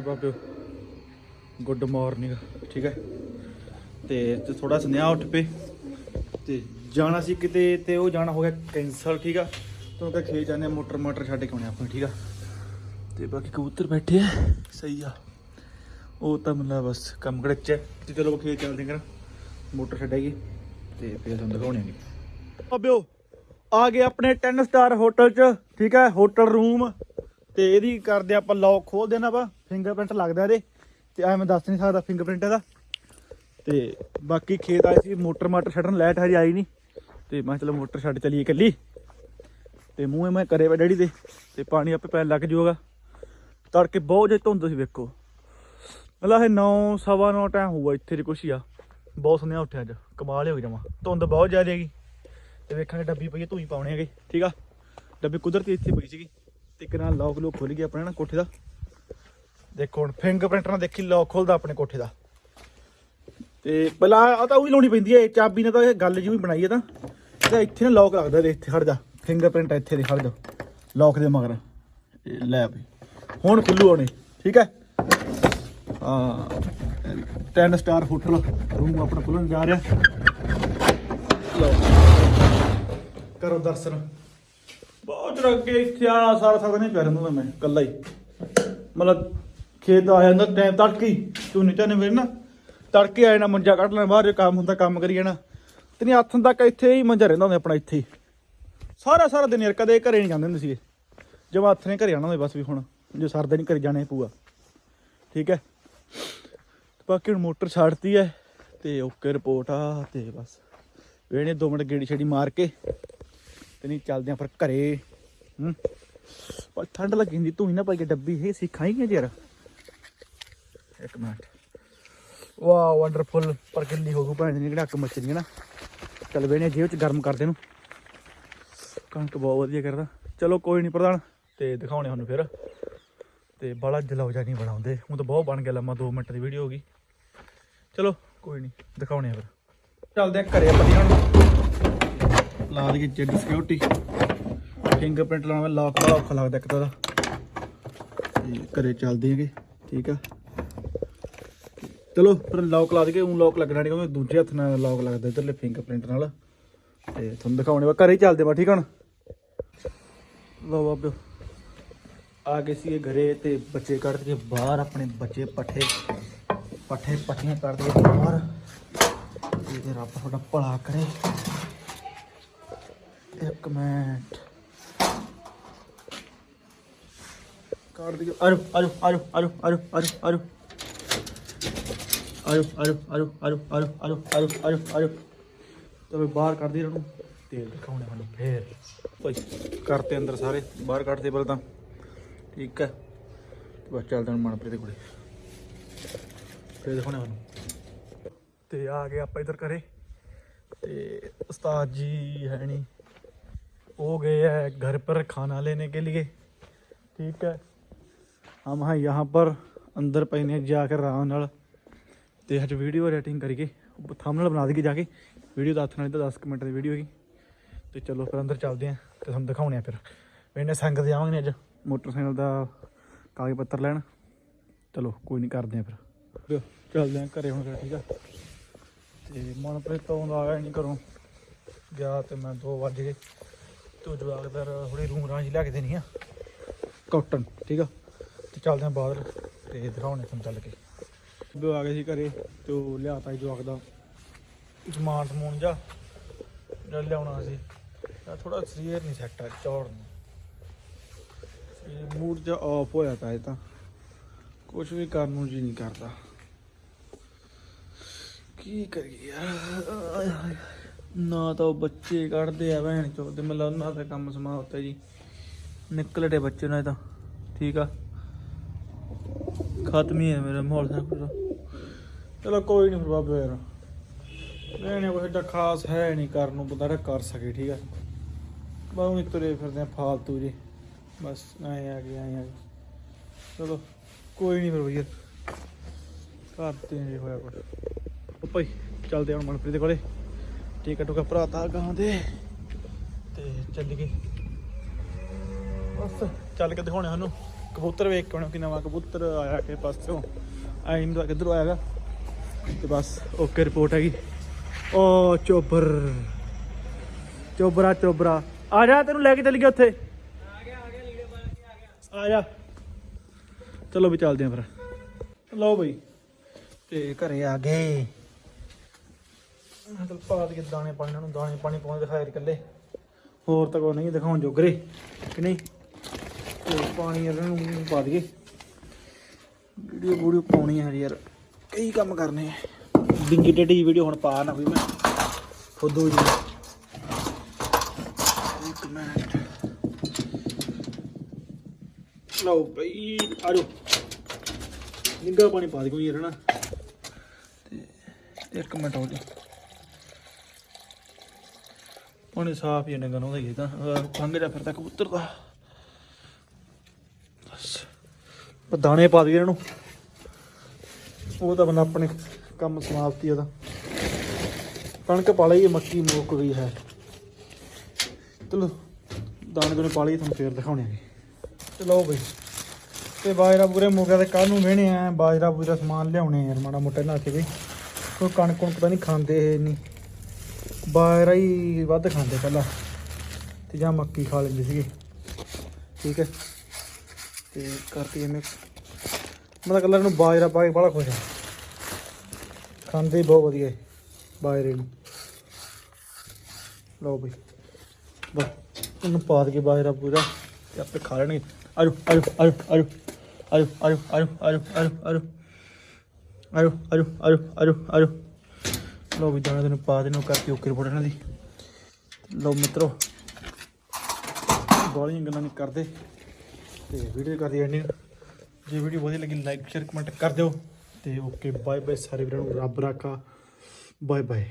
ਬਾਬਿਓ good morning, ਠੀਕ ਹੈ? ਤੇ ਤੇ ਥੋੜਾ ਸੁਨੇਹਾ ਉੱਠ ਪਏ। ਤੇ ਜਾਣਾ ਸੀ ਕਿਤੇ ਤੇ ਉਹ ਜਾਣਾ ਹੋ ਗਿਆ ਕੈਂਸਲ ਠੀਕ ਆ? ਤੋਂ ਕਿ ਖੇਤ ਜਾਂਦੇ ਮੋਟਰ ਮੋਟਰ ਛੱਡ ਕੇ ਆਉਣੇ ਆਪਾਂ, ਠੀਕ ਆ? ਤੇ ਬਾਕੀ ਕਬੂਤਰ ਬੈਠੇ ਆ। ਸਹੀ ਆ। ਉਹ ਤਾਂ ਮਤਲਬ ਬਸ ਕੰਮ ਕੜਚ ਹੈ। ਤੇ ਚਲੋ ਖੇਤ ਚੱਲਦੇ ਹਾਂ। ਮੋਟਰ ਛੱਡੇਗੀ। ਤੇ ਫਿਰ ਤੁਹਾਨੂੰ ਦਿਖਾਉਣੇ ਨੇ ਬਾਬਿਓ, ਆ ਗਏ ਆਪਣੇ 10 ਸਟਾਰ ਹੋਟਲ ਚ, ਠੀਕ ਹੈ? ਹੋਟਲ ਰੂਮ ਤੇ ਇਹਦੀ ਕਰਦੇ ਆਪਾਂ ਲੌਕ ਖੋਲ ਦੇਣਾ ਵਾ ਫਿੰਗਰਪ੍ਰਿੰਟ ਲੱਗਦਾ ਇਹਦੇ, ਤੇ ਐ ਮੈਂ ਦੱਸ ਨਹੀਂ ਸਕਦਾ ਫਿੰਗਰਪ੍ਰਿੰਟ ਇਹਦਾ। ਤੇ ਬਾਕੀ ਖੇਤ ਆਏ ਸੀ, ਮੋਟਰ ਮਾਟਰ ਛੱਡਣ ਲੈਟ ਹਜੇ ਆਈ ਨਹੀਂ, ਤੇ ਮੈਂ ਕਿਹਾ ਚਲੋ ਮੋਟਰ ਛੱਡ ਚਲੀਏ ਇਕੱਲੀ। ਤੇ ਮੂੰਹੇ ਮੈਂ ਕਰੇ ਵਾ ਡੈਡੀ ਦੇ, ਤੇ ਪਾਣੀ ਆਪੇ ਪੈਣ ਲੱਗ ਜਾਊਗਾ ਤੜਕੇ ਬਹੁਤ ਜੇ ਧੁੰਦ ਸੀ ਵੇਖੋ। ਮਤਲਬ ਇਹ 9 ਸਵਾ 9 ਟਾਈਮ ਹੋਊਗਾ, ਇੱਥੇ ਦੀ ਕੁਛ ਹੀ ਆ। ਬਹੁਤ ਸੁਨੇਹਾ ਉੱਠਿਆ ਅੱਜ, ਕਮਾਲ ਹੋ ਜਾਵਾਂ ਧੁੰਦ ਬਹੁਤ ਜ਼ਿਆਦਾ ਹੈਗੀ। ਤੇ ਵੇਖਾਂਗੇ ਡੱਬੀ ਪਈ ਹੈ, ਧੂਈ ਪਾਉਣੇ ਹੈਗੇ, ਠੀਕ ਆ? ਡੱਬੀ ਕੁਦਰਤੀ ਇੱਥੇ ਪਈ ਸੀਗੀ। ਤੇ ਇੱਕ ਨਾਲ ਲੌਕ ਲੋ ਖੁੱਲ ਗਿਆ ਆਪਣੇ ਨਾ ਕੋਠੇ ਦਾ। ਦੇਖੋ ਹੁਣ ਫਿੰਗਰਪ੍ਰਿੰਟ ਨਾਲ ਦੇਖੀ ਲੌਕ ਖੁੱਲਦਾ ਆਪਣੇ ਕੋਠੇ ਦਾ। ਤੇ ਪਹਿਲਾਂ ਆ ਤਾਂ ਉਹੀ ਲਾਉਣੀ ਪੈਂਦੀ ਹੈ ਚਾਬੀ ਨੇ ਤਾਂ ਇਹ ਗੱਲ ਜੀ ਵੀ ਬਣਾਈ ਹੈ ਤਾਂ। ਇਹਦਾ ਇੱਥੇ ਨਾ ਲੌਕ ਲੱਗਦਾ ਦੇ ਇੱਥੇ ਖੜ ਜਾ। ਫਿੰਗਰਪ੍ਰਿੰਟ ਇੱਥੇ ਦੇ ਖੜ ਜਾ। ਲੌਕ ਦੇ ਮਗਰ। ਲੈ ਵੀ। ਹੁਣ ਖੁੱਲੂ ਉਹਨੇ, ਠੀਕ ਹੈ? ਹਾਂ 10 ਸਟਾਰ ਹੋਟਲ ਰੂਮ ਆਪਣਾ ਖੁੱਲਣ ਜਾ ਰਿਹਾ। ਲਓ। ਕਰੋ ਦਰਸ਼ਨ। ਬਹੁਤ ਚਿਰ ਅੱਗੇ ਇੱਥੇ ਆ ਸਾਰਾ ਸਾਰਾ ਨਹੀਂ ਪਿਆ ਰਹਿੰਦਾ ਮੈਂ, ਇਕੱਲਾ ਹੀ। ਮਤਲਬ ਖੇਤ ਆ ਜਾਂਦਾ, ਟਾਈਮ ਤੜਕੇ ਹੀ ਝੋਨੇ ਝਾਨੇ ਵੇਲੇ ਨਾ ਤੜਕੇ ਆਏ ਨਾ, ਮੰਜਾ ਕੱਢ ਲੈਣਾ, ਬਾਹਰ ਜੇ ਕੰਮ ਹੁੰਦਾ, ਕੰਮ ਕਰੀ ਜਾਣਾ। ਤੇ ਨਹੀਂ ਹੱਥਾਂ ਤੱਕ ਇੱਥੇ ਹੀ ਮੰਜਾ ਰਹਿੰਦਾ ਹੁੰਦਾ ਆਪਣਾ ਇੱਥੇ ਹੀ। ਸਾਰਾ ਸਾਰਾ ਦਿਨ ਯਾਰ, ਕਦੇ ਘਰੇ ਨਹੀਂ ਜਾਂਦੇ ਹੁੰਦੇ ਸੀਗੇ। ਜਮਾ ਹੱਥ ਨੇ ਘਰੇ ਜਾਣਾ ਹੁੰਦੇ ਬਸ ਵੀ ਹੁਣ, ਜੇ ਸਰਦੇ ਨਹੀਂ ਘਰੇ ਜਾਣੇ ਪੂਆ। ਠੀਕ ਹੈ? ਤੇ ਬਾਕੀ ਹੁਣ ਮੋਟਰ ਛੱਡਤੀ ਹੈ, ਤੇ ਓਕੇ ਰਿਪੋਰਟ ਆ, ਤੇ ਬਸ। ਵੇਣੇ 2 ਮਿੰਟ ਗੇੜੀ ਛੇੜੀ ਮਾਰ ਕੇ, ਤੇ ਨਹੀਂ ਚੱਲਦੇ ਆ ਫਿਰ ਘਰੇ। ਹੂੰ। ਪਰ ਠੰਡ ਲੱਗੀ ਹੁੰਦੀ ਤੂੰ ਹੀ ਨਾ ਪਾਈ ਕੇ ਡੱਬੀ ਹੈ ਸਿਖਾਈ ਯਾਰ। ਇੱਕ ਮਿੰਟ। ਵਾਹ ਵੰਡਰਫੁਲ ਪਰ ਗਿੱਲੀ ਹੋ ਗੂ ਭੈਣ ਜੀ ਕਿਹੜਾ ਅੱਕ ਹੈ ਨਾ। ਚੱਲ ਵੇਣੇ ਜੇਬ ਚ ਗਰਮ ਕਰਦੇ ਨੂੰ ਕਣਕ ਬਹੁਤ ਵਧੀਆ ਕਰਦਾ। ਚਲੋ, ਕੋਈ ਨਹੀਂ ਪ੍ਰਧਾਨ, ਤੇ ਦਿਖਾਉਣੇ ਤੁਹਾਨੂੰ ਫਿਰ। ਤੇ ਬੜਾ ਜਲਾਉ ਜਾ ਨਹੀਂ ਬਣਾਉਂਦੇ। ਹੁਣ ਤਾਂ ਬਹੁਤ ਬਣ ਗਿਆ ਲੰਮਾ 2 ਮਿੰਟ ਦੀ ਵੀਡੀਓ ਹੋ ਗਈ। ਚਲੋ, ਕੋਈ ਨਹੀਂ ਦਿਖਾਉਣੇ ਆ ਫਿਰ। ਚੱਲਦੇ ਆ ਘਰੇ ਆਪਾਂ ਹੁਣ। ਲਾ ਦਈਏ ਜੈਡ ਸਿਕਿਉਰਿਟੀ ਫਿੰਗਰਪ੍ਰਿੰਟ ਲਾਉਣਾ ਲੌਕ ਬੜਾ ਔਖਾ ਲੱਗਦਾ ਇੱਕ ਤਾਂ ਦਾ ਤੇ ਘਰੇ ਚੱਲਦੇ ਹੈਗੇ, ਠੀਕ ਆ। ਚਲੋ, ਫਿਰ ਲੌਕ ਲਾ ਦਈਏ ਉਹ ਲੌਕ ਲੱਗਣਾ ਨਹੀਂ ਕਿਉਂਕਿ ਦੂਜੇ ਹੱਥ ਨਾਲ ਲੌਕ ਲੱਗਦਾ ਇਧਰਲੇ ਫਿੰਗਰਪ੍ਰਿੰਟ ਨਾਲ। ਤੇ ਤੁਹਾਨੂੰ ਦਿਖਾਉਣੇ ਵਾ, ਘਰੇ ਚੱਲਦੇ ਵਾ, ਠੀਕ ਆ ਹੁਣ? ਲੋ ਬਾਬਿਓ, ਆ ਗਏ ਸੀਗੇ ਘਰੇ ਤੇ ਬੱਚੇ ਕੱਢ ਕੇ ਬਾਹਰ, ਆਪਣੇ ਬੱਚੇ ਪੱਠੇ ਪੱਠੇ ਪੱਠੀਆਂ ਕੱਢ ਕੇ ਬਾਹਰ। ਤੇ ਰੱਬ ਤੁਹਾਡਾ ਭਲਾ ਕਰੇ। ਇੱਕ ਮਿੰਟ। ਕਾਰ ਦੀ ਆਜੋ ਆਜੋ ਆਜੋ ਆਜੋ ਆਜੋ ਆਜੋ ਆਜੋ ਆਜੋ ਆਜੋ ਆਜੋ ਆਜੋ ਆਜੋ ਆਜੋ ਆਜੋ ਆਜੋ ਬਾਹਰ ਕੱਢਦੇ ਤੇਲ ਦਿਖਾਉਣੇ ਹਨ ਫੇਰ ਕਰਤੇ ਅੰਦਰ ਸਾਰੇ ਬਾਹਰ ਕੱਢਦੇ ਬਲ ਠੀਕ ਹੈ ਬਸ ਚੱਲਦੇ ਹਾਂ ਮਨਪ੍ਰੀਤ ਦੇ ਕੋਲੇ ਦਿਖਾਉਣੇ ਹਨ ਤੇ ਆ ਗਏ ਆਪਾਂ ਇਧਰ ਕਰੇ ਤੇ ਉਸਤਾਦ ਜੀ ਹੈ ਨਹੀਂ ਉਹ ਗਏ ਹੈ ਘਰ ਪਰ ਖਾਣਾ ਲੈਣੇ ਕੇ ਲਈ ਠੀਕ ਹੈ हम हाँ यहाँ पर अंदर पैने जाकर आराम ਨਾਲ ਤੇ ਅੱਜ ਵੀਡੀਓ ਰੇਟਿੰਗ ਕਰੀਏ ਥੰਬਨੇਲ ਬਣਾ ਦਈਏ ਜਾ ਕੇ ਵੀਡੀਓ ਦਾ ਹੱਥ ਨਾਲ ਤਾਂ 10 ਕੁ ਮਿੰਟ ਦੀ ਵੀਡੀਓ ਹੈਗੀ ਤੇ ਚਲੋ ਫਿਰ ਅੰਦਰ ਚੱਲਦੇ ਆਂ ਤੇ ਤੁਹਾਨੂੰ ਦਿਖਾਉਣੇ ਆ ਫਿਰ ਮੈਨੇ ਸੰਗਤ ਜਾਵਾਂਗੇ ਅੱਜ ਮੋਟਰਸਾਈਕਲ ਦਾ ਕਾਗਜ਼ ਪੱਤਰ ਲੈਣ ਚਲੋ ਕੋਈ ਨਹੀਂ ਕਰਦੇ ਆਂ ਫਿਰ ਚੱਲਦੇ ਆਂ ਘਰੇ ਹੁਣ ਫਿਰ ਠੀਕ ਆ ਤੇ ਮਨਪ੍ਰੀਤ ਤੋਂ ਆਉਂਦਾ ਆਇਆ ਨਹੀਂ ਘਰੋਂ ਗਿਆ ਤੇ ਮੈਂ 2 ਵਜੇ ਗਏ ਤੂੰ ਜਵਾਗਦਰ ਥੋੜੀ ਰੂਮ ਰਾਂਝ ਲਿਆ ਕੇ ਦੇਣੀ ਆ ਕਾਟਨ ਠੀਕ ਆ ਤੇ ਚੱਲਦੇ ਆਂ ਬਾਹਰ ਤੇ ਦਿਖਾਉਣੇ ਤੁਹਾਨੂੰ ਚੱਲ ਕੇ। ਵੀ ਆ ਗਏ ਸੀ ਘਰੇ ਤੇ ਉਹ ਲਿਆਤਾ ਸੀ ਜਵਾਕ ਦਾ। ਸਮਾਨ ਸਮੂਨ ਜਾ ਜਿਹੜਾ ਲਿਆਉਣਾ ਸੀ। ਥੋੜਾ ਸਰੀਰ ਨਹੀਂ ਸੈੱਟ ਆ ਚੌੜ ਨੂੰ। ਇਹ ਮੂਡ ਜਿਹਾ ਆਫ ਹੋਇਆ ਪਿਆ ਇਹ ਤਾਂ। ਕੁਝ ਵੀ ਕਰਨ ਨੂੰ ਜੀ ਨਹੀਂ ਕਰਦਾ। ਕੀ ਕਰੀਏ ਯਾਰ? ਆਏ ਹਾਏ। ਨਾ ਤਾਂ ਉਹ ਬੱਚੇ ਕੱਢਦੇ ਆ ਭੈਣ ਚੋ ਤੇ ਮਤਲਬ ਉਹਨਾਂ ਦਾ ਕੰਮ ਸਮਾਪਤ ਜੀ। ਨਿਕਲੜੇ ਬੱਚੇ ਨਾਲ ਤਾਂ ਠੀਕ ਆ? ਖਤਮ ਹੀ ਹੈ ਮੇਰਾ ਮਾਹੌਲ ਸਭ ਚਲੋ ਕੋਈ ਨਹੀਂ ਫਿਰ ਬਾਬੇ ਯਾਰ। ਲੈਣੇ ਕੋਈ ਏਡਾ ਖਾਸ ਹੈ ਨਹੀਂ ਕਰਨ ਨੂੰ ਬੰਦਾ ਕਰ ਸਕੇ, ਠੀਕ ਹੈ ਬਾਹੂ ਨਹੀਂ ਤੁਰੇ ਫਿਰਦੇ ਆ ਫਾਲਤੂ ਜੀ ਬਸ ਆਏ ਆ ਗਏ ਆਏ ਆ ਗਏ ਚਲੋ ਕੋਈ ਨਹੀਂ ਫਿਰ ਭਈਆ ਘਰ ਤੇ ਨਹੀਂ ਹੋਇਆ ਕੁਝ ਉਹ ਭਾਈ, ਚੱਲਦੇ ਹਾਂ ਹੁਣ ਮਨਪ੍ਰੀਤ ਦੇ ਕੋਲੇ। ਟਿਕਟ ਟੁਕਾ ਭਰਾ ਤਾ ਗਾਂ ਦੇ। ਤੇ ਚੱਲ ਗਏ ਬਸ, ਚੱਲ ਕੇ ਦਿਖਾਉਣੇ ਸਾਨੂੰ ਕਬੂਤਰ ਵੇਖ ਕੇ ਆਉਣਾ ਕਿ ਨਵਾਂ ਕਬੂਤਰ ਆਇਆ ਕਿ ਪਾਸੋਂ। ਆਈ ਨਹੀਂ ਕਿੱਧਰੋਂ ਆਇਆਗਾ ਤੇ ਬਸ, ਓਕੇ ਰਿਪੋਰਟ ਹੈਗੀ। ਓ ਚੋਬਰ। ਚੋਬਰਾ ਚੋਬਰਾ। ਆ ਜਾ, ਤੈਨੂੰ ਲੈ ਕੇ ਚੱਲ ਗਿਆ ਉੱਥੇ। ਆ ਜਾ ਚਲੋ ਵੀ ਚੱਲਦੇ ਆ ਫਿਰ। ਲਓ ਬਈ। ਤੇ ਘਰੇ ਆ ਗਏ। ਮਤਲਬ ਪਾ ਦੇ ਦਾਣੇ ਪਾਣੀ ਨੂੰ ਦਾਣੇ ਪਾਣੀ ਪਾਉਂਦੇ ਦਿਖਾਏ ਇਕੱਲੇ। ਹੋਰ ਤਾਂ ਕੋਈ ਨਹੀਂ, ਦਿਖਾਉਣ ਜੋਗਰੇ। ਕਿ ਨਹੀਂ? ਤੇ ਪਾਣੀ ਇਹਨਾਂ ਨੂੰ ਪਾ ਦਈਏ ਵੀਡੀਓ ਵੀਡੀਓ ਪਾਉਣੀ ਹੈ ਯਾਰ। ਕਈ ਕੰਮ ਕਰਨੇ ਆ। ਡਿੰਗੀ ਟੇਡੀ ਵੀਡੀਓ ਹੁਣ ਪਾ ਨਾ ਕੋਈ ਮੈਂ। ਫੁੱਦੂ ਜੀ। ਇੱਕ ਮਿੰਟ। ਲਓ ਬਈ, ਆ ਜਾਓ। ਨਿੱਘਾ ਪਾਣੀ ਪਾ ਦਿਓ ਕੋਈ ਯਾਰ ਨਾ ਤੇ ਇੱਕ ਮਿੰਟ ਹੋ ਜਾ ਪਾਣੀ ਸਾਫ਼ ਹੀ ਨਿੱਘਾ ਨਾ, ਉਹਦਾ ਹੀ ਤਾਂ। ਫੰਗ ਜਾ ਫਿਰਦਾ ਕਬੂਤਰ ਦਾ ਬਸ ਪਰ ਦਾਣੇ ਪਾ ਦਈਏ ਇਹਨਾਂ। ਨੂੰ ਉਹ ਤਾਂ ਬੰਦਾ ਆਪਣੇ ਕੰਮ ਸਮਾਪਤੀ ਉਹਦਾ। ਕਣਕ ਪਾ ਲਈ ਮੱਕੀ ਮੁੱਕ ਗਈ ਹੈ। ਚਲੋ, ਦਾਣੇ ਦੋਨੇ ਪਾ ਲਈ ਤੁਹਾਨੂੰ ਫੇਰ ਦਿਖਾਉਣੇ ਆ ਚਲੋ ਬਈ, ਤੇ ਬਾਜਰਾ ਪੂਰੇ ਮੁੱਕਿਆ ਤੇ ਕੱਲ ਨੂੰ ਵੇਹਣੇ ਆ। ਬਾਜਰਾ ਪੂਰਾ ਸਮਾਨ ਲਿਆਉਣੇ ਆ ਯਾਰ ਮਾੜਾ ਮੋਟਾ ਲਾ ਕੇ ਵੀ। ਕੋਈ ਕਣਕ ਕੁਣਕ ਤਾਂ ਨਹੀਂ ਖਾਂਦੇ ਇਹ ਨਹੀਂ ਬਾਜਰਾ ਹੀ ਵੱਧ ਖਾਂਦੇ ਪਹਿਲਾਂ। ਤੇ ਜਾਂ ਮੱਕੀ ਖਾ ਲੈਂਦੇ ਸੀਗੇ। ਠੀਕ ਹੈ। ਤੇ ਕਰਤੀ ਇਹਨੇ ਮੈਂ ਤਾਂ ਕੱਲਾ ਨੂੰ ਬਾਜਰਾ ਪਾ ਕੇ ਬੜਾ ਖੁਸ਼ ਆ ਖਾਂਦੇ ਬਹੁਤ ਵਧੀਆ ਬਾਜਰੇ ਨੂੰ ਲਓ ਬਈ ਬਸ ਇਹਨੂੰ ਪਾ ਦੇ ਕੇ ਬਾਜਰਾ ਪੂਰਾ ਤੇ ਆਪੇ ਖਾ ਲੈਣਗੇ ਆਜੋ ਆਜੋ ਆਜੋ ਆਜੋ ਆਜੋ ਆਜੋ ਆਜੋ ਆਜੋ ਆਜੋ ਆਜੋ ਆਜੋ ਆਜੋ ਆਜੋ ਆਜੋ ਆਜੋ ਲਓ ਵੀ ਦਾਣਾ ਤੈਨੂੰ ਪਾ ਦੇਣੋ ਕਰਕੇ ਓਕੇ ਰਿਪੋਰਟ ਇਹਨਾਂ ਦੀ ਲਓ ਮਿੱਤਰੋ ਬਾਲੀਆਂ ਗੱਲਾਂ ਨਹੀਂ ਕਰਦੇ ਤੇ ਵੀਡੀਓ ਕਰਦੀ ਐਂਡਿੰਗ ਜੇ ਵੀਡੀਓ ਵਧੀਆ ਲੱਗੀ ਲਾਈਕ ਸ਼ੇਅਰ ਕਮੈਂਟ ਕਰ ਦਿਓ। ਤੇ ਓਕੇ ਬਾਏ ਬਾਏ ਸਾਰੇ ਵੀਰਾਂ ਨੂੰ। ਰੱਬ ਰਾਖਾ। Bye bye